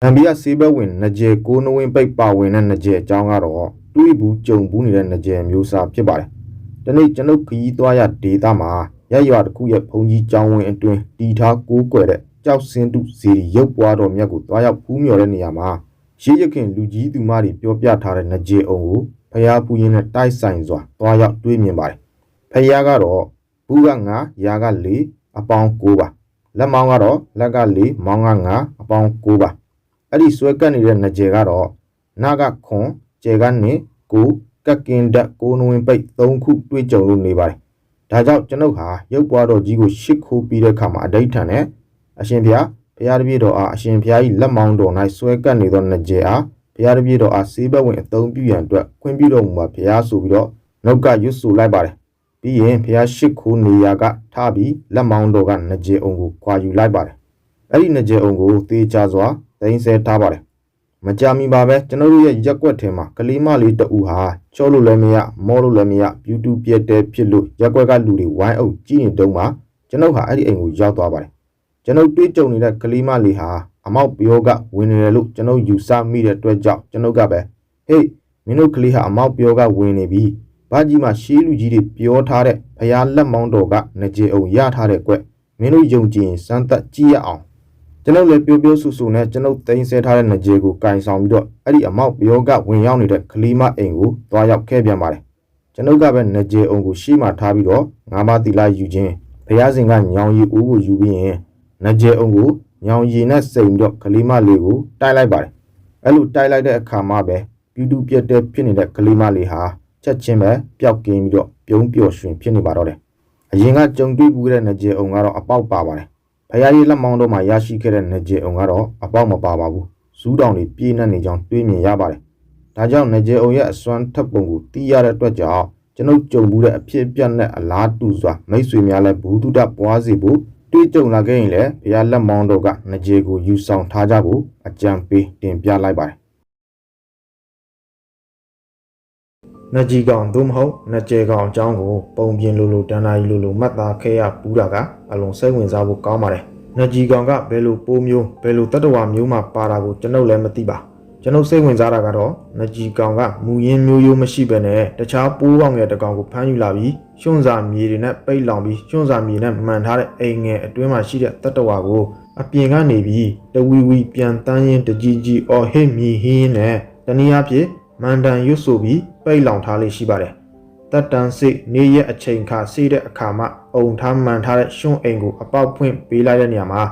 ။ဂမ်ဘီယာဆေးဘက်ဝင်နကြယ်ကိုးနဝင်းပိတ်ပါဝင်တဲ့နကြယ်အကြောင်းကတော့တွေးဘူးကြုံဘူးနေတဲ့နကြယ်မျိုးစားဖြစ်ပါတယ်။ဒီနေ့ကျွန်ုပ်ခရီးသွားရဒေသမှာရက်ရွာတစ်ခုရဲ့ဘုံကြီးကျောင်းဝင်အတွင်းတီထားကိုးကွယ်တဲ့ကြောက်စင်းတုဇီရီရုပ်ပွားတော်မြတ်ကိုသွားရောက်ဖူးမြော်တဲ့နေရာမှာရှိရခင်လူကြီးသူမတွေပြောပြထားတဲ့နကြယ်အောင်ကိုဖျားပူရင်းနဲ့တိုက်ဆိုင်စွာသွားရောက်တွေးမြင်ပါတယ်။ဖျားကတော့ဘူးက9ရာက4အပေါင်း9ပါလက်မောင်းကတော့လက်က4မောင်းက9အပေါင်း9ပါ အဲ့ဒီဆွဲကပ်နေတဲ့နကြယ်ကတော့နာကခွန်ကျယ်ကနေ9ကက်ကင်ဓာတ်9နဝင်ပိတ်3ခုတွေ့ကြုံလို့နေပါတယ်။ဒါကြောင့်ကျွန်ုပ်ဟာရုပ်ပွားတော်ကြီးကိုရှစ်ခိုးပြီးတဲ့အခါမှာအဋိဋ္ဌံနဲ့အရှင်ဘုရားဘုရားတပည့်တော်အားအရှင်ဘုရား၏လက်မောင်းတော်၌ဆွဲကပ်နေသောနကြယ်အားဘုရားတပည့်တော်အားဆေးဘက်ဝင်အသုံးပြုရန်အတွက်ခွင့်ပြုတော်မူပါဘုရားဆိုပြီးတော့နှုတ်ကရွတ်ဆိုလိုက်ပါတယ်။ပြီးရင်ဘုရားရှစ်ခိုးနေရာကထားပြီးလက်မောင်းတော်ကနကြယ်အောင်ကိုခွာယူလိုက်ပါတယ်။အဲ့ဒီနကြယ်အောင်ကိုသေချာစွာ သိမ်းဆဲထားပါတယ်။မကြမီပါပဲကျွန်တော်တို့ရဲ့ရက်ွက်ထဲမှာကလေးမလေးတအူဟာချောလို့လည်းမရမောလို့လည်းမရပြူတူပြက်တဲ့ဖြစ်လို့ရက်ွက်ကလူတွေဝိုင်းအုပ်ကြည့်နေတုန်းမှာကျွန်တော်ဟာအဲ့ဒီအိမ်ကိုရောက်သွားပါတယ်။ကျွန်တော်တွေးကြုံနေတဲ့ကလေးမလေးဟာအမောက်ပြောကဝင်နေတယ်လို့ကျွန်တော်ယူဆမိတဲ့အတွက်ကြောင့်ကျွန်တော်ကပဲဟေးမင်းတို့ကလေးဟာအမောက်ပြောကဝင်နေပြီ။ဘာကြီးမှာရှေးလူကြီးတွေပြောထားတဲ့ဖရားလက်မောင်းတော်ကငကြေအောင်ရထားတဲ့ကွမင်းတို့ယုံကြည်ရင်စမ်းသပ်ကြည့်ရအောင် ကျွန်ုပ်လည်းပြိုးပြိုးဆူဆူနဲ့ကျွန်ုပ်သိမ်းဆဲထားတဲ့ငကြေကိုကင်ဆောင်ပြီးတော့အဲ့ဒီအမောက်ပြောကဝင်ရောက်နေတဲ့ကလေးမအိမ်ကိုသွားရောက်ခဲ့ပြန်ပါတယ်ကျွန်ုပ်ကပဲငကြေအောင်ကိုရှေ့မှာထားပြီးတော့ငါးပါးတီလာယူခြင်းဘုရားရှင်ကညောင်ရီဦးကိုယူပြီးရင်ငကြေအောင်ကိုညောင်ရီနဲ့စိန်ပြီးတော့ကလေးမလေးကိုတိုက်လိုက်ပါတယ်အဲ့လိုတိုက်လိုက်တဲ့အခါမှာပဲပြူတူပြက်တဲ့ဖြစ်နေတဲ့ကလေးမလေးဟာချက်ချင်းပဲပျောက်ကင်းပြီးတော့ပြုံးပျော်ရွှင်ဖြစ်နေပါတော့တယ်အရင်ကကြုံတွေ့ဘူးတဲ့ငကြေအောင်ကတော့အပေါက်ပါပါတယ် ဖယားကြီးလက်မောင်းတို့မှာရရှိခဲ့တဲ့ငကြေအောင်ကတော့အပေါက်မပါပါဘူးဇူးတောင်တွေပြည့်နှက်နေကြောင်းတွေးမြင်ရပါတယ်ဒါကြောင့်ငကြေအောင်ရဲ့အစွမ်းထက်ပုံကိုတီးရတဲ့အတွက်ကြောင့်ကျွန်ုပ်ကြုံဘူးတဲ့အဖြစ်အပျက်နဲ့အလားတူစွာမိတ်ဆွေများလည်းဘူးတုဒပွားစီဖို့တွေးကြုံလာခဲ့ရင်လည်းဘုရားလက်မောင်းတို့ကငကြေကိုယူဆောင်ထားကြဖို့အကြံပေးတင်ပြလိုက်ပါတယ် နကြီးကောင်သို့မဟုတ်နကြေကောင်အကြောင်းကိုပုံပြင်လိုလိုတန်တာကြီးလိုလိုမှတ်သားခဲ့ရပူးတာကအလွန်စိတ်ဝင်စားဖို့ကောင်းပါတယ်။နကြီးကောင်ကဘယ်လိုပိုးမျိုးဘယ်လိုတတ္တဝါမျိုးမှပါတာကိုကျွန်ုပ်လည်းမသိပါ။ကျွန်ုပ်စိတ်ဝင်စားတာကတော့နကြီးကောင်ကမူရင်းမျိုးရိုးမရှိဘဲနဲ့တခြားပိုးကောင်ငယ်တစ်ကောင်ကိုဖမ်းယူလာပြီးရွှွန့်စာမြေတွေနဲ့ပိတ်လောင်ပြီးရွှွန့်စာမြေနဲ့မှန်ထားတဲ့အိမ်ငယ်အတွင်းမှာရှိတဲ့တတ္တဝါကိုအပြင်ကနေပြီးတဝီဝီပြန်တန်းရင်တကြီးကြီးအော်ဟစ်မြည်ဟင်းနဲ့တနည်းအားဖြင့် မန်တန်ရွတ်ဆိုပြီးပိတ်လောင်ထားလေးရှိပါတယ်။တက်တန်စိတ်နေရက်အချိန်ခါစေးတဲ့အခါမှာအုံထားမှန်ထားတဲ့ရှွန့်အိမ်ကိုအပေါက်ဖွင့်ပေးလိုက်တဲ့နေရာမှာ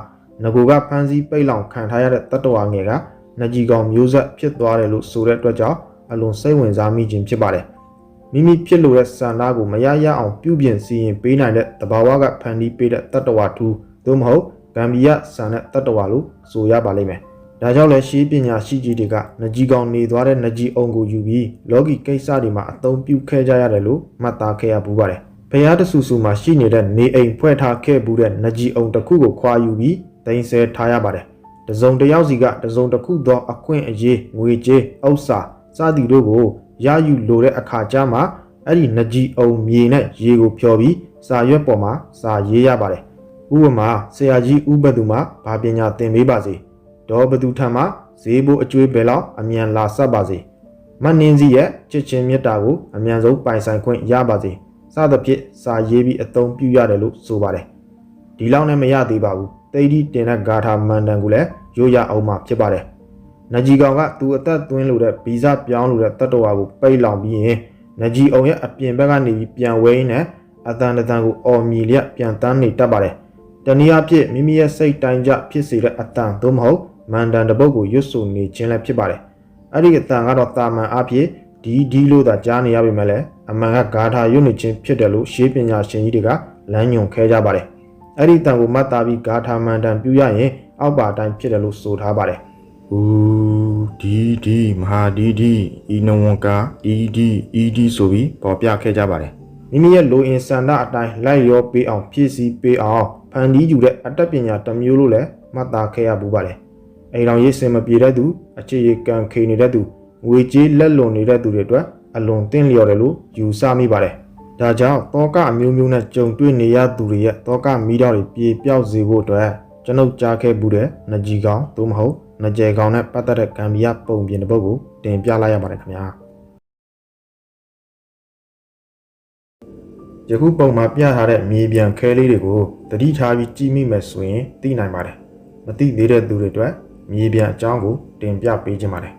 ငကိုကဖမ်းဆီးပိတ်လောင်ခံထားရတဲ့တတ္တဝါငယ်ကနကြီးကောင်မျိုးဆက်ဖြစ်သွားတယ်လို့ဆိုတဲ့အတွက်ကြောင့်အလွန်စိတ်ဝင်စားမိခြင်းဖြစ်ပါတယ်။မိမိဖြစ်လို့တဲ့စန္ဒကိုမရရအောင်ပြုပြင်စီရင်ပေးနိုင်တဲ့တဘာဝကဖန်တီးပေးတဲ့တတ္တဝါထူးသို့မဟုတ်ဂမ်ဘီယာဆန်တဲ့တတ္တဝါလို့ဆိုရပါလိမ့်မယ်။ ဒါကြောင့်လည်းရှေးပညာရှိကြီးတွေကနကြီးကောင်နေသွားတဲ့နကြီးအုံကိုယူပြီးလောကီကိစ္စတွေမှာအသုံးပြုခဲ့ကြရတယ်လို့မှတ်သားခဲ့ရပူပါတယ်။ဖျားတဆူဆူမှာရှိနေတဲ့နေအိမ်ဖွဲ့ထားခဲ့ဘူးတဲ့နကြီးအုံတစ်ခုကိုခွာယူပြီးသိမ်းဆဲထားရပါတယ်။တစုံတစ်ယောက်စီကတစုံတစ်ခုသောအခွင့်အရေးငွေကြေးဥစ္စာစသည်တို့ကိုရယူလိုတဲ့အခါကျမှအဲ့ဒီနကြီးအုံမြေနဲ့ရေကိုဖျော်ပြီးစာရွက်ပေါ်မှာစာရေးရပါတယ်။ဥပမာဆရာကြီးဥပဒုမှာဗာပညာသင်ပေးပါစေ။ ဒေါ်ဘသူထံမှဈေးဘိုးအကျွေးဘယ်လောက်အမြန်လာဆက်ပါစေမတ်နင်းစီရဲ့ချစ်ချင်းမေတ္တာကိုအမြန်ဆုံးပိုင်ဆိုင်ခွင့်ရပါစေစသဖြင့်စာရေးပြီးအသုံးပြုရတယ်လို့ဆိုပါတယ်ဒီလောက်နဲ့မရသေးပါဘူးတိတ်ဒီတင်တဲ့ဂါထာမန်တန်ကိုလည်းရိုးရအောင်မှဖြစ်ပါတယ်နကြီးကောင်ကသူအသက်သွင်းလို့တဲ့ဗီဇပြောင်းလို့တဲ့တတ္တဝါကိုပိတ်လောင်ပြီးရင်နကြီးအောင်ရဲ့အပြင်ဘက်ကနေပြီးပြန်ဝဲရင်းနဲ့အတန်တန်ကိုအော်မြည်လျက်ပြန်တန်းနေတတ်ပါတယ်တနည်းအားဖြင့်မိမိရဲ့စိတ်တိုင်းကြဖြစ်စေတဲ့အတန်သို့မဟုတ် မန်တန်တပုတ်ကိုရွတ်ဆိုနေခြင်းလည်းဖြစ်ပါတယ်။အဲ့ဒီအတန်ကတော့တာမန်အဖြစ်ဒီဒီလို့သာကြားနေရပေမဲ့လည်းအမှန်ကဂါထာရွတ်နေခြင်းဖြစ်တယ်လို့ရှေးပညာရှင်ကြီးတွေကလမ်းညွန်ခဲကြပါတယ်။အဲ့ဒီတန်ကိုမှတ်သားပြီးဂါထာမန်တန်ပြရရင်အောက်ပါတိုင်းဖြစ်တယ်လို့ဆိုထားပါတယ်။ဦးဒီဒီမဟာဒီဒီဤနဝံကာဒီဒီဤဒီဆိုပြီးပေါ်ပြခဲ့ကြပါတယ်။မိမိရဲ့လိုအင်ဆန္ဒအတိုင်းလိုက်ရောပေးအောင်ဖြည့်ဆည်းပေးအောင်ဖန်တီးယူတဲ့အတတ်ပညာတစ်မျိုးလို့လည်းမှတ်သားခဲ့ရပူပါတယ်။ အိမ်တော်ရေးစင်မပြေတဲ့သူအခြေရကံခေနေတဲ့သူငွေကြေးလက်လွန်နေတဲ့သူတွေအတွက်အလွန်တင့်လျော်တယ်လို့ယူဆမိပါတယ်။ဒါကြောင့်တောကအမျိုးမျိုးနဲ့ကြုံတွေ့နေရသူတွေရဲ့တောကမိတော်တွေပြေပြောက်စေဖို့အတွက်ကျွန်ုပ်ကြားခဲ့ဘူးတဲ့နကြီးကောင်သို့မဟုတ်နကြယ်ကောင်နဲ့ပတ်သက်တဲ့ကံမီယပုံပြင်တစ်ပုဒ်ကိုတင်ပြလိုက်ရပါတယ်ခင်ဗျာယခုပုံမှာပြထားတဲ့မြေပြန်ခဲလေးတွေကိုသတိထားပြီးကြည့်မိမယ်ဆိုရင်သိနိုင်ပါတယ်မသိသေးတဲ့သူတွေအတွက် မြေပြန်အကြောင်းကိုတင်ပြပေးခြင်းပါတယ်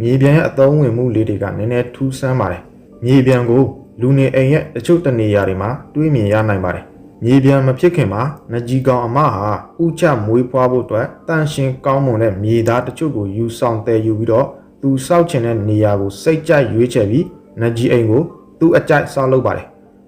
မြေပြန်ရဲ့အသုံးဝင်မှုလေးတွေကနည်းနည်းထူးဆန်းပါတယ်မြေပြန်ကိုလူနေအိမ်ရဲ့တချို့တနေရာတွေမှာတွေးမြင်ရနိုင်ပါတယ်မြေပြန်မဖြစ်ခင်မှာနကြီးကောင်အမဟာဥချမွေးဖွားဖို့အတွက်တန်ရှင်ကောင်းမွန်တဲ့မြေသားတချို့ကိုယူဆောင်တည်ယူပြီးတော့သူစောက်ချင်တဲ့နေရာကိုစိတ်ကြိုက်ရွေးချယ်ပြီးနကြီးအိမ်ကိုသူ့အကြိုက်ဆောက်လုပ်ပါတယ်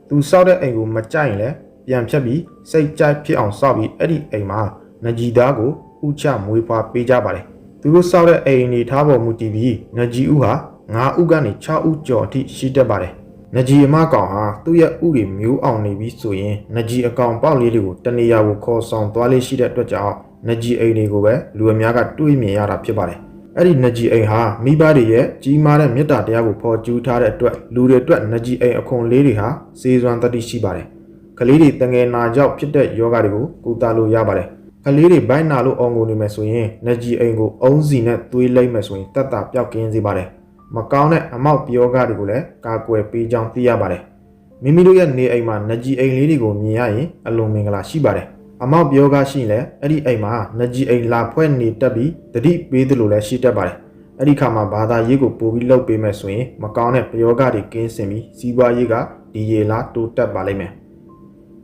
သူစောက်တဲ့အိမ်ကိုမကြိုက်ရင်လည်းပြန်ဖြတ်ပြီးစိတ်ကြိုက်ဖြစ်အောင်စောက်ပြီးအဲ့ဒီအိမ်မှာနကြီးသားကို ဥချမွေးဖွားပေးကြပါတယ်သူတို့စောက်တဲ့အိမ်နေထားပေါ်မူတည်ပြီးနကြီးဦးဟာ9ဦးကနေ6ဦးကျော်အထိရှိတတ်ပါတယ်နကြီးအမကောင်ဟာသူ့ရဲ့ဥတွေမျိုးအောင်နေပြီဆိုရင်နကြီးအကောင်ပေါက်လေးတွေကိုတနေရာကိုခေါ်ဆောင်သွားလေးရှိတဲ့အတွက်ကြောင့်နကြီးအိမ်တွေကိုပဲလူအများကတွေးမြင်ရတာဖြစ်ပါတယ်အဲ့ဒီနကြီးအိမ်ဟာမိဘတွေရဲ့ကြီးမားတဲ့မေတ္တာတရားကိုဖော်ကျူးထားတဲ့အတွက်လူတွေအတွက်နကြီးအိမ်အခွန်လေးတွေဟာစေစွမ်းတတိရှိပါတယ်။ကလေးတွေတငယ်နာကြောင့်ဖြစ်တဲ့ယောဂတွေကိုကုသလို့ရပါတယ်။ ကလေးတွေဘိုင်းနာလို့အောင်ကုန်နေမယ်ဆိုရင်နကြီးအိမ်ကိုအုံးစီနဲ့သွေးလိုက်မယ်ဆိုရင်တတ်တာပျောက်ကင်းစေပါတယ်။မကောင်းတဲ့အမောက်ပြောဂတွေကိုလည်းကာကွယ်ပေးကြောင်းသိရပါတယ်။မိမိတို့ရဲ့နေအိမ်မှာနကြီးအိမ်လေးတွေကိုမြင်ရရင်အလွန်မင်္ဂလာရှိပါတယ်။အမောက်ပြောကရှိရင်လည်းအဲ့ဒီအိမ်မှာနကြီးအိမ်လာဖွဲ့နေတတ်ပြီးတတိပေးသလိုလည်းရှိတတ်ပါတယ်။အဲ့ဒီခါမှာဘာသာရေးကိုပို့ပြီးလုပ်ပေးမယ်ဆိုရင်မကောင်းတဲ့ပယောဂတွေကင်းစင်ပြီးစီးပွားရေးကဒီရေလားတိုးတက်ပါလိမ့်မယ်။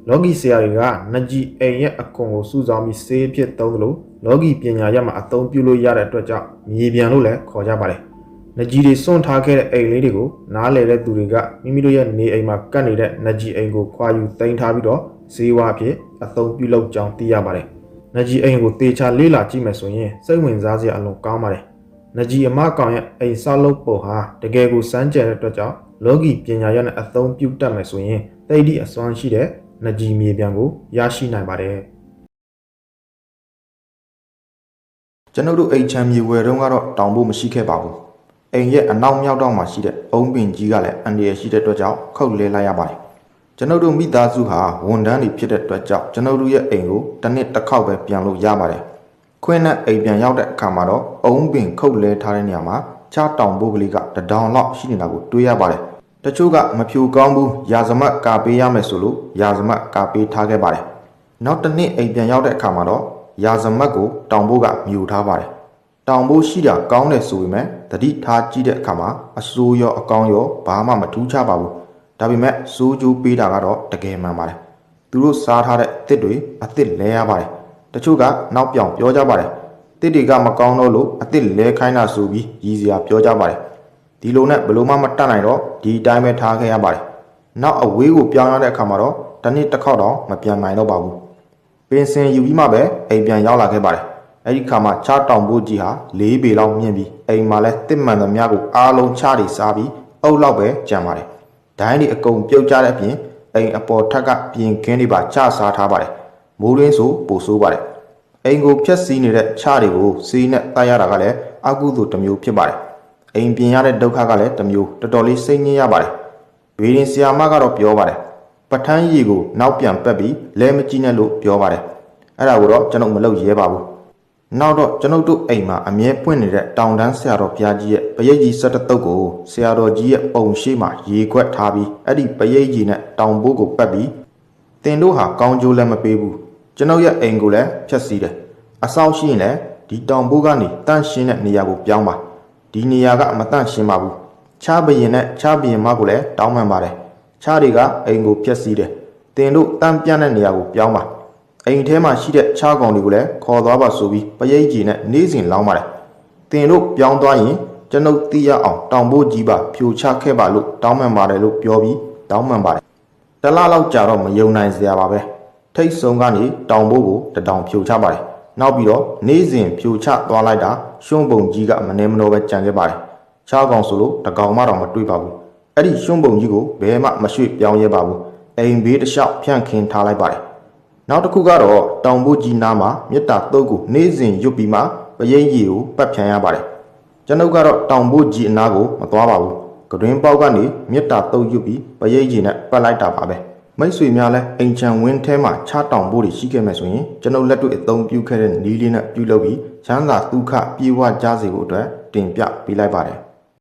လောကီဆရာတွေကနကြီးအိမ်ရဲ့အခွန်ကိုစုဆောင်းပြီးစေးဖြစ်သုံးသလိုလောကီပညာရပ်မှာအသုံးပြုလို့ရတဲ့အတွက်ကြောင့်မြေပြန်လို့လည်းခေါ်ကြပါတယ်။နကြီးတွေစွန့်ထားခဲ့တဲ့အိမ်လေးတွေကိုနားလည်တဲ့သူတွေကမိမိတို့ရဲ့နေအိမ်မှာကတ်နေတဲ့နကြီးအိမ်ကိုခွာယူတင်ထားပြီးတော့ဈေးဝါအဖြစ်အသုံးပြုလုပ်ကြောင်းသိရပါတယ်။နကြီးအိမ်ကိုတေချာလေးလာကြည့်မယ်ဆိုရင်စိတ်ဝင်စားစရာအလွန်ကောင်းပါတယ်။နကြီးအမကောင်ရဲ့အိမ်ဆောက်လုပ်ပုံဟာတကယ်ကိုစမ်းကြဲတဲ့အတွက်ကြောင့်လောကီပညာရပ်နဲ့အသုံးပြုတတ်မယ်ဆိုရင်တိတ်ဒီအစွမ်းရှိတဲ့ နကြီးမြေပြန်ကိုရရှိနိုင်ပါတယ်။ကျွန်ုပ်တို့အိမ်ချမ်းမြေဝယ်တော့ကတော့တောင်ဖို့မရှိခဲ့ပါဘူးအိမ်ရဲ့အနောက်မြောက်တော့မှာရှိတဲ့အုံးပင်ကြီးကလည်းအန္တရာယ်ရှိတဲ့အတွက်ကြောင့်ခုတ်လဲလိုက်ရပါတယ်ကျွန်ုပ်တို့မိသားစုဟာဝန်ထမ်းတွေဖြစ်တဲ့အတွက်ကြောင့်ကျွန်ုပ်တို့ရဲ့အိမ်ကိုတစ်နှစ်တစ်ခေါက်ပဲပြန်လို့ရပါတယ်ခွင်းနဲ့အိမ်ပြန်ရောက်တဲ့အခါမှာတော့အုံးပင်ခုတ်လဲထားတဲ့နေရာမှာချတောင်ဖို့ကလေးကတဒေါင်လောက်ရှိနေတာကိုတွေးရပါတယ် တချို့ကမဖြူကောင်းဘူးရာဇမတ်ကာပေးရမယ်ဆိုလို့ရာဇမတ်ကာပေးထားခဲ့ပါတယ်နောက်တစ်နှစ်အိမ်ပြန်ရောက်တဲ့အခါမှာတော့ရာဇမတ်ကိုတောင်ဘိုးကမြူထားပါတယ်။တောင်ဘိုးရှိတာကောင်းတယ်ဆိုပေမဲ့တတိထားကြည့်တဲ့အခါမှာအစိုးရောအကောင်းရောဘာမှမထူးခြားပါဘူး။ဒါပေမဲ့စိုးကျိုးပေးတာကတော့တကယ်မှန်ပါတယ်။သူတို့စားထားတဲ့အစ်စ်တွေအစ်စ်လဲရပါတယ်။တချို့ကနောက်ပြောင်ပြောကြပါတယ်။တစ်တွေကမကောင်းတော့လို့အစ်စ်လဲခိုင်းတာဆိုပြီးရည်စရာပြောကြပါတယ်။ ဒီလိုနဲ့ဘလို့မှမတတ်နိုင်တော့ဒီအတိုင်းပဲထားခဲ့ရပါတယ်။နောက်အဝေးကိုပြောင်းရတဲ့အခါမှာတော့တစ်နှစ်တစ်ခေါက်တော့မပြန်နိုင်တော့ပါဘူး။ပင်စင်ယူပြီးမှပဲအိမ်ပြန်ရောက်လာခဲ့ပါတယ်။အဲဒီခါမှာချားတောင်ဖို့ကြီးဟာ၄ပေလောက်မြင့်ပြီးအိမ်မှာလဲတစ်မှန်သမျှကိုအားလုံးချားတွေစားပြီးအုပ်လောက်ပဲကြံပါတယ်။ဒိုင်းတွေအကုန်ပြုတ်ကြတဲ့အပြင်အိမ်အပေါ်ထက်ကပြင်ခင်းတွေပါချစားထားပါတယ်။မိုးရင်းဆိုပိုဆိုးပါတယ်။အိမ်ကိုဖျက်ဆီးနေတဲ့ချားတွေကိုစီးနဲ့တိုက်ရတာကလည်းအကုသိုလ်တစ်မျိုးဖြစ်ပါတယ်။ အိမ်ပြင်ရတဲ့ဒုက္ခကလည်းတစ်မျိုးတော်တော်လေးစိတ်ညစ်ရပါတယ်။ဘေးရင်ဆီယာမကတော့ပြောပါတယ်။ပဋ္ဌာန်းရီကိုနောက်ပြန်ပက်ပြီးလဲမကြည့်နဲ့လို့ပြောပါတယ်အဲ့ဒါကိုတော့ကျွန်ုပ်မလုပ်ရဲပါဘူးနောက်တော့ကျွန်ုပ်တို့အိမ်မှာအမြဲပွင့်နေတဲ့တောင်တန်းဆရာတော်ဘုရားကြီးရဲ့ပရိတ်ကြီး၁၁တုပ်ကိုဆရာတော်ကြီးရဲ့ပုံရှိမှရေခွက်ထားပြီးအဲ့ဒီပရိတ်ကြီးနဲ့တောင်ဘိုးကိုပက်ပြီးတင်တို့ဟာကောင်းကျိုးလည်းမပေးဘူးကျွန်ုပ်ရဲ့အိမ်ကိုလည်းဖျက်ဆီးတယ်အဆောင်ရှိရင်လည်းဒီတောင်ဘိုးကနေတန့်ရှင်းတဲ့နေရာကိုပြောင်းပါ ဒီနေရာကမတန့်ရှင်းပါဘူးချားဘရင်နဲ့ချားဘရင်မကိုလည်းတောင်းပန်ပါတယ်ခြားတွေကအိမ်ကိုဖျက်ဆီးတယ်။တင်တို့တန်းပြန့်တဲ့နေရာကိုပြောင်းပါ။အိမ်ထဲမှာရှိတဲ့ခြားကောင်တွေကိုလည်းခေါ်သွားပါဆိုပြီးပရိတ်ကြီးနဲ့နေစဉ်လောင်းပါတယ်။တင်တို့ပြောင်းသွားရင်ကျွန်ုပ်သိရအောင်တောင်ဖို့ကြီးပါဖြိုချခဲ့ပါလို့တောင်းပန်ပါတယ်လို့ပြောပြီးတောင်းပန်ပါတယ်။တလားလောက်ကြာတော့မယုံနိုင်စရာပါပဲ။ထိတ်ဆုံးကနေတောင်ဖို့ကိုတတောင်ဖြိုချပါတယ်။နောက်ပြီးတော့နေစဉ်ဖြိုချသွားလိုက်တာရှုံးပုံကြီးကမနေမနှောပဲကြံခဲ့ပါတယ်။ခြားကောင်ဆိုလို့တကောင်မှတော့မတွေ့ပါဘူး။အဲ့ဒီရှုံးပုံကြီးကိုဘယ်မှမရွှေ့ပြောင်းရဲပါဘူးအိမ်ဘေးတစ်လျှောက်ဖြန့်ခင်းထားလိုက်ပါတယ်နောက်တစ်ခုကတော့တောင်ဖို့ကြီးနားမှာမြစ်တာတုတ်ကိုနေ့စဉ်ရွတ်ပြီးမှပရိတ်ကြီးကိုပတ်ဖြန်းရပါတယ်ကျွန်ုပ်ကတော့တောင်ဖို့ကြီးအနားကိုမသွားပါဘူးကတွင်ပေါက်ကနေမြစ်တာတုတ်ရွတ်ပြီးပရိတ်ကြီးနဲ့ပတ်လိုက်တာပါပဲ မိတ်ဆွေများလည်းအိမ်ချံဝင်းထဲမှာချတောင်ဖို့တွေရှိခဲ့မယ်ဆိုရင်ကျွန်ုပ်လက်တွေ့အသုံးပြုခဲ့တဲ့နည်းလေးနဲ့ပြုလုပ်ပြီးချမ်းသာဒုက္ခပြေဝကြစေဖို့အတွက်တင်ပြပေးလိုက်ပါတယ်